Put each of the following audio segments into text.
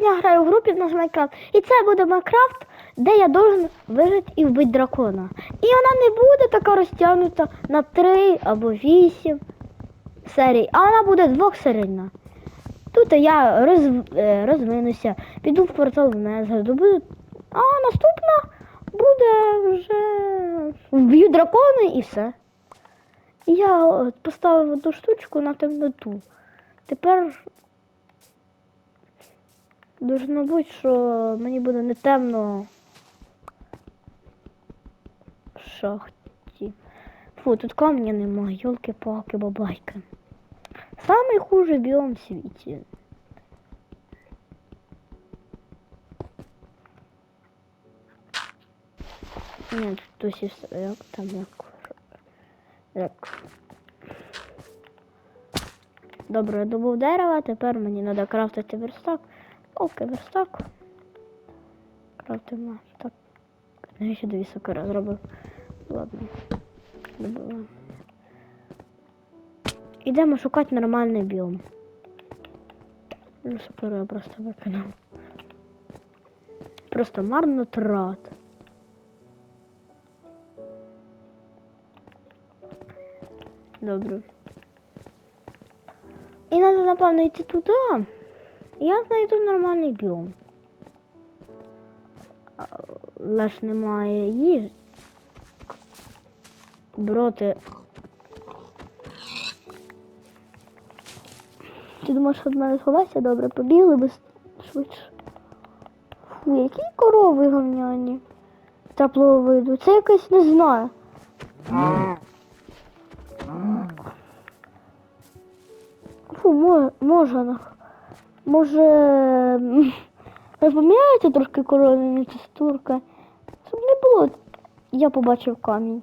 я граю в групі з Майнкрафт. І це буде Майнкрафт, де я должен вижити і вбити дракона. І вона не буде така розтягнута на 3 або 8 серій, а вона буде двохсерійна. Тут я роз, е, розвинуся, піду в портал вниз, добуду. А наступна буде вже вб'ю дракони і все. Я поставив одну штучку на темноту. Тепер должно бути, що мені буде не темно в шахті. Фу, тут камня немає, йолки-палки, бабайки. Самий хужий біом в світі. Ні, тут ось і як там як. Як. Добре, я добув дерева, тепер мені треба крафтити верстак. Окей, верстак. Крафтимо. Так. Я ще дві сокира зробив. Ладно. Добула. Ідемо шукати нормальний біом. Ну, сокиру я просто викинув. Просто марно трат. Добре. І треба, напевно, йти туди. Я знайду нормальний біом. Але ж немає їжі. Броти. Ти думаєш, що мене сховайся? Добре, побігли без швидше. Фу, які корови говняні. Теплого виду. Це якось не знаю. Фу, може, нах- може, ви поміняєте трошки коронні текстурки? Щоб не було. Я побачив камінь.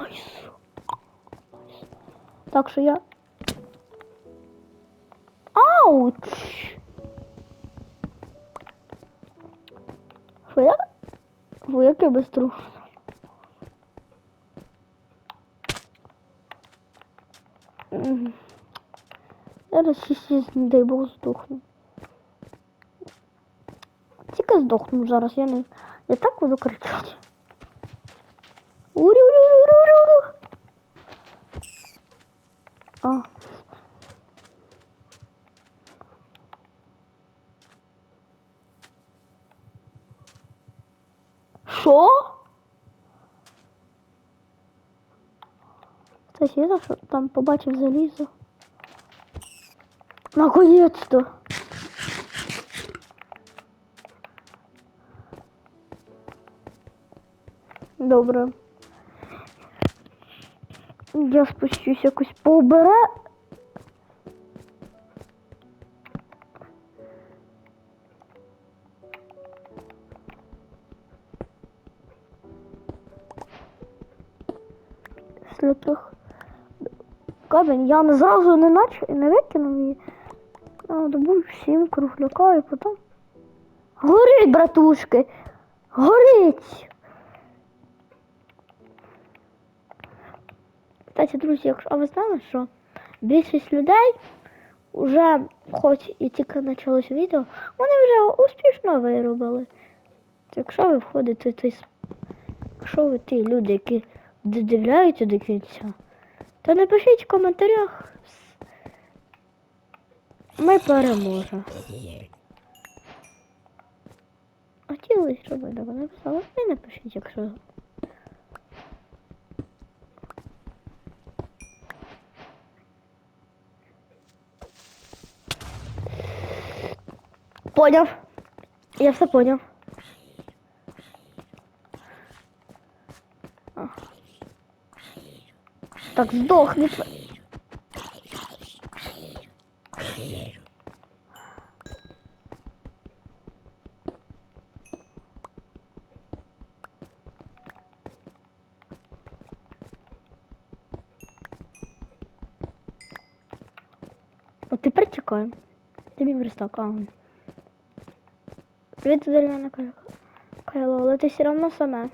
Найс. Так що я. Ауч! Фу, я... Фу, як я Зараз ще, не дай Бог, здохну. Тільки здохну зараз, я не. Я так буду кричати. урі урі урі урі урі А. Що? Це що там побачив залізо. Наконец-то. Добре. Я спущусь якось поубере. Сліпих. Камінь, я не зразу не нач... не викинув її. Добув всім кругляка і потім. Горить, братушки! Горить! Кстати, друзі, а ви знали, що більшість людей вже, хоч і тільки почалось відео, вони вже успішно виробили. Якщо ви входите, то якщо ви ті люди, які додивляються до кінця, то напишіть в коментарях. Ми переможемо. Хотіли, щоб ви так написали. Ви напишіть, якщо. Поняв. Я все поняв. Так, сдохни. От тепер чекаємо. Тобі верстак, а. Привіт, Дар'яна Кайло, але ти все одно саме.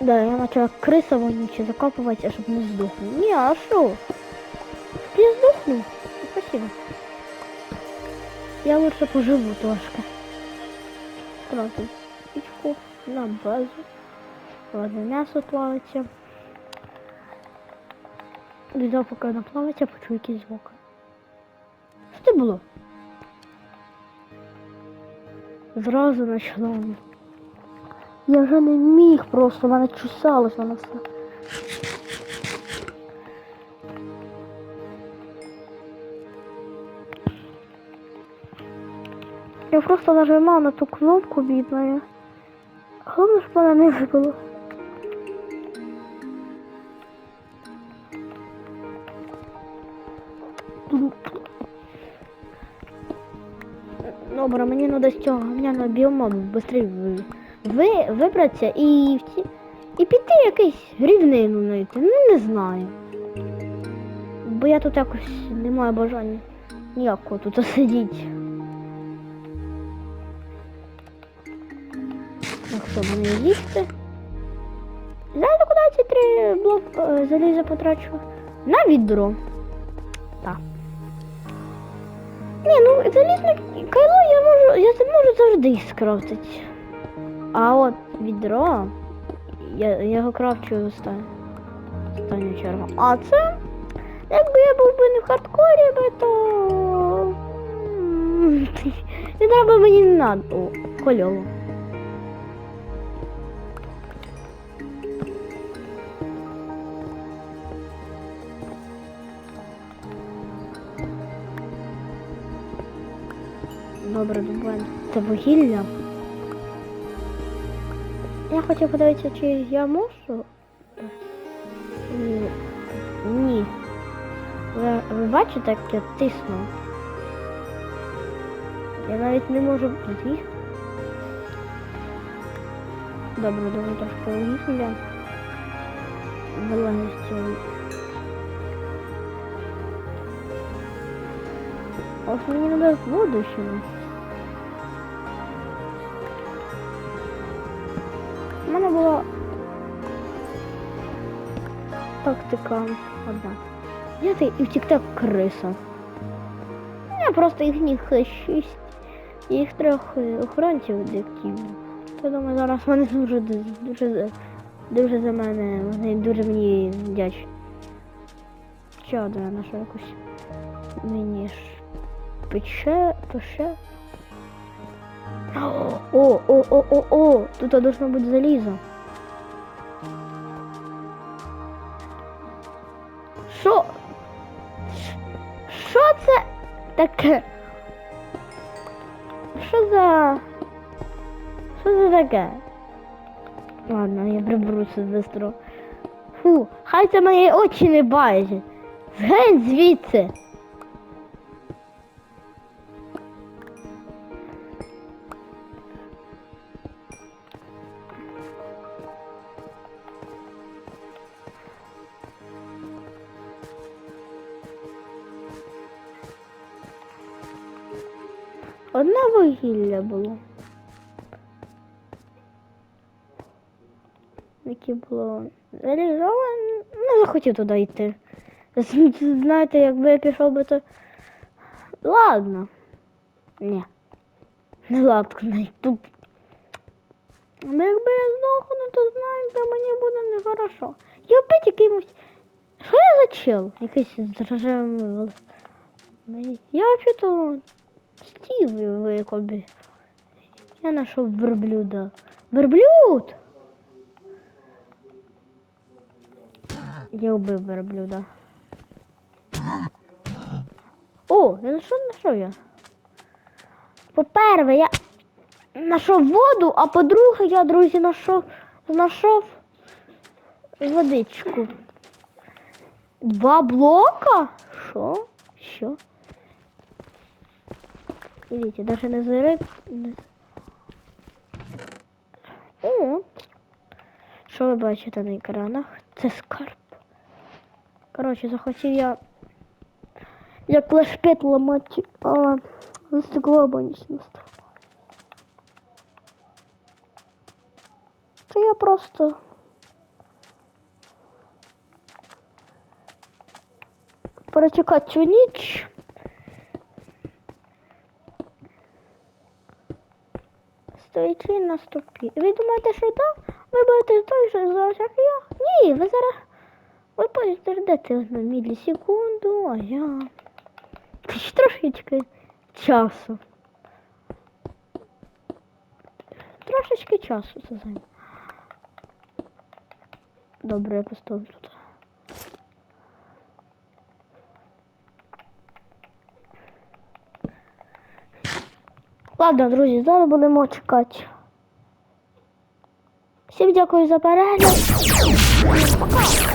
Да, я почала криса вонюче закапувати, щоб не здохнув. Ні, а що? Я здохну. Спасибо. Я лучше поживу трошки. Сразу пічку на базу. Ладно, м'ясо плавиться. Відео поки вона плавиться, почую якийсь звук. Що це було? Зразу. Я вже не міг просто, в мене чесалось воно все. Я просто нажимав на ту кнопку бідною. Головне, щоб вона не випала. Добре, мені треба з цього, мені на біомобу швидше ви, ви, вибратися і, і піти якийсь рівнину знайти. Ну не знаю. Бо я тут якось не маю бажання ніякого тут сидіти. Так, що мені їсти? Знаєте, куди ці три блок е, заліза потрачу? На відро. Так. Ні, ну залізне кайло я можу, я це можу завжди скрафтити. А от відро, я, його крафчу останню, останню чергу. А це, якби я був би не в хардкорі, би, то не треба мені не надо. О, кольово. Добре, добре. Це вугілля. Я хотів подивитися, чи я можу. Ні. Ні. Ви, ви бачите, як я тисну? Я навіть не можу з'їсти. Добре, добре, трошки вугілля. Вологістю. Ось мені треба воду ще. У мене була тактика одна. Взяти і втікти криса. Я просто їхніх шість. Їх трьох е, охоронців диків. Я думаю, зараз вони дуже дуже дуже за мене. Вони дуже мені вдячні. Ще одна наша якусь мені ж пече, пече. О, о, о, о, о, тут должно бути залізо. Що? Що це таке? Що за... Що це таке? Ладно, я приберуся быстро. Фу, хай це мої очі не бачать. Згень звідси. Одне вугілля було. Яке було реалізоване, не захотів туди йти. Знаєте, якби я пішов би, то. Ладно. Ні. Не ладно, тут. Але якби я здохну, то знаєте, мені буде нехорошо. Я опять якимось. Що я за чел? Якийсь з рожевим Я вообще-то Стів викобі. Я знайшов верблюда. Верблюд! Я вбив верблюда. О, я знайшов, знайшов я. По-перше, я знайшов воду, а по-друге, я, друзі, знайшов, знайшов водичку. Два блока? Що? Що? Видите, даже не зыры. О! Що ви бачите на экранах? Це скарб. Короче, захотів я як флешпет ломать а стекло обонічно стало. То я просто Протекать цю ніч. Стоячи на стопі. Ви думаєте, що так? Ви будете той же зараз, як я? Ні, ви зараз. Ви подождете одну мілісекунду, а я. Трошечки часу. Трошечки часу це займе. Добре, я поставлю тут. Ладно, друзі, зараз будемо чекати. Всім дякую за перегляд. Пока.